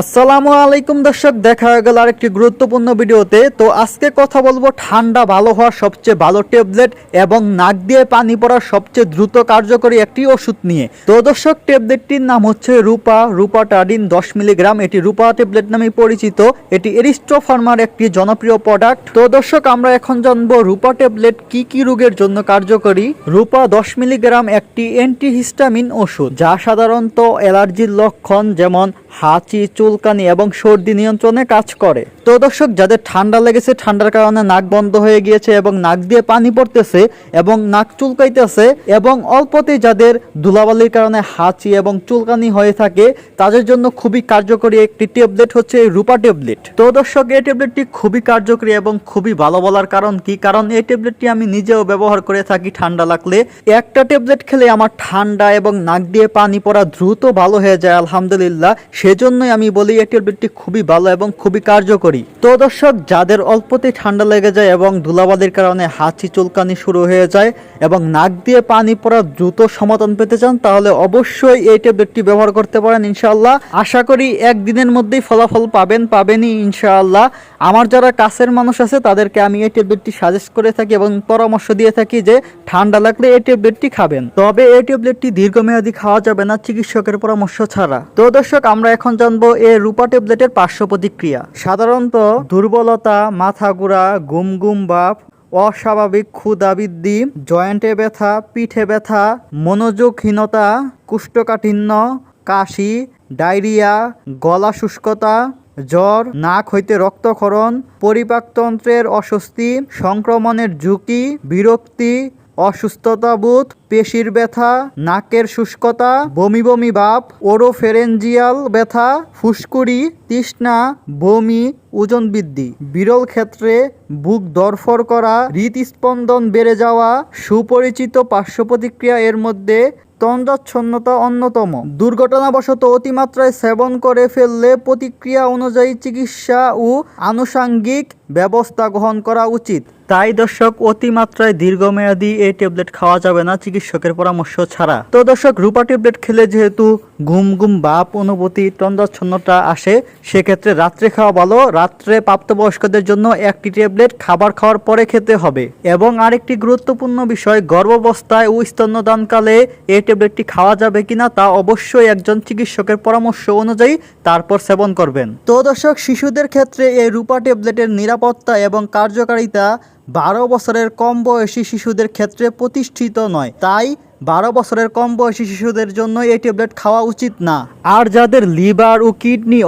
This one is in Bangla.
আসসালামু আলাইকুম দর্শক, দেখা হয়ে গেল আরেকটি গুরুত্বপূর্ণ ভিডিওতে। তো আজকে কথা বলব ঠান্ডা ভালো হওয়ার সবচেয়ে ভালো ট্যাবলেট এবং নাক দিয়ে পানি পড়ার সবচেয়ে দ্রুত কার্যকরী একটি ওষুধ নিয়ে। তো দর্শক, ট্যাবলেটটির নাম হচ্ছে রূপা রূপা টাডিন দশ মিলিগ্রাম। এটি রূপা ট্যাবলেট নামে পরিচিত। এটি এরিস্টো ফার্মার একটি জনপ্রিয় প্রোডাক্ট তো দর্শক, আমরা এখন জানব রূপা ট্যাবলেট কি কি রোগের জন্য কার্যকরী। রূপা দশ মিলিগ্রাম একটি অ্যান্টিহিস্টামিন ওষুধ, যা সাধারণত অ্যালার্জির লক্ষণ যেমন হাঁচি চুলকানি এবং সর্দি নিয়ন্ত্রণে কাজ করে। তো দর্শক, যাদের ঠান্ডা লেগেছে, ঠান্ডার কারণে নাক বন্ধ হয়ে গিয়েছে এবং নাক দিয়ে পানি পড়তেছে এবং নাক চুলকাইতেছে এবং অল্পতেই যাদের ধুলাবালির কারণে হাঁচি এবং চুলকানি হয়ে থাকে, তাদের জন্য খুবই কার্যকরী একটি ট্যাবলেট হচ্ছে এই রূপা ট্যাবলেট। তো দর্শক, এই ট্যাবলেটটি খুবই কার্যকরী এবং খুবই ভালো বলার কারণ কি? কারণ এই ট্যাবলেটটি আমি নিজেও ব্যবহার করে থাকি ঠান্ডা লাগলে। একটা ট্যাবলেট খেলে আমার ঠান্ডা এবং নাক দিয়ে পানি পড়া দ্রুত ভালো হয়ে যায়, আলহামদুলিল্লাহ। সেজন্যই আমি বলি এই ট্যাবলেটটি খুবই ভালো এবং খুবই কার্যকরী। তো দর্শক, যাদের অল্পতেই ঠান্ডা লেগে যায় এবং ধুলাবালির কারণে হাঁচি চুলকানি শুরু হয়ে যায় এবং নাক দিয়ে পানি পড়া দ্রুত সমাধান পেতে চান, তাহলে অবশ্যই এই ট্যাবলেটটি ব্যবহার করতে পারেন ইনশাআল্লাহ। আশা করি একদিনের মধ্যেই ফলাফল পাবেন, পাবেনই ইনশাআল্লাহ। আমার যারা কাছের মানুষ আছে, তাদেরকে আমি এই ট্যাবলেটটি সাজেস্ট করে থাকি এবং পরামর্শ দিয়ে থাকি যে ঠান্ডা লাগলে এই ট্যাবলেটটি খাবেন। তবে এই ট্যাবলেটটি দীর্ঘমেয়াদী খাওয়া যাবে না চিকিৎসকের পরামর্শ ছাড়া। তো দর্শক, আমরা এখন জানব এই রূপা ট্যাবলেটের পার্শ্ব প্রতিক্রিয়া। সাধারণত দুর্বলতা, মাথা ঘোরা, গুম গুম ভাব অস্বাভাবিক ক্ষুধা বৃদ্ধি, জয়েন্টে ব্যথা, পিঠে ব্যথা, মনোযোগহীনতা, কুষ্ঠকাঠিন্য, কাশি, ডায়রিয়া, গলা শুষ্কতা, জ্বর, নাক হইতে রক্তক্ষরণ, পরিপাকতন্ত্রের অস্বস্তি, সংক্রমণের ঝুঁকি, বিরক্তি অসুস্থতা বোধ, পেশির ব্যথা, নাকের শুষ্কতা, বমি বমি ভাব ওরোফেরেঞ্জিয়াল ব্যথা, ফুসকুড়ি, তৃষ্ণা, বমি, ওজন বৃদ্ধি। বিরল ক্ষেত্রে বুক দরফর করা, হৃদস্পন্দন বেড়ে যাওয়া, সুপরিচিত পার্শ্ব প্রতিক্রিয়া এর মধ্যে তন্দ্রাচ্ছন্নতা অন্যতম। দুর্ঘটনাবশত অতিমাত্রায় সেবন করে ফেললে প্রতিক্রিয়া অনুযায়ী চিকিৎসা ও আনুষাঙ্গিক ব্যবস্থা গ্রহণ করা উচিত। তাই দর্শক, অতিমাত্রায় দীর্ঘমেয়াদী এই ট্যাবলেট খাওয়া যাবে না চিকিৎসকের পরামর্শ ছাড়া। তো দর্শক, রূপা ট্যাবলেট খেলে যেহেতু ঘুম ঘুম, বাপ, অনুভূতি, তন্দ্রাচ্ছন্নতা আসে, সেক্ষেত্রে রাত্রে খাওয়া ভালো। রাত্রে প্রাপ্তবয়স্কদের জন্য একটি ট্যাবলেট খাবার খাওয়ার পরে খেতে হবে। এবং আরেকটি গুরুত্বপূর্ণ বিষয়, গর্ভাবস্থায় ও স্তন্যদানকালে এই ট্যাবলেটটি খাওয়া যাবে কিনা তা অবশ্যই একজন চিকিৎসকের পরামর্শ অনুযায়ী তারপর সেবন করবেন। তো দর্শক, শিশুদের ক্ষেত্রে এই রূপা ট্যাবলেটের নিরাপত্তা এবং কার্যকারিতা বারো বছরের কম বয়সী শিশুদের ক্ষেত্রে প্রতিষ্ঠিত নয়। তাই বারো বছরের কম বয়সী শিশুদের জন্য এই ট্যাবলেট খাওয়া উচিত না। আর যাদের লিভার ও কিডনি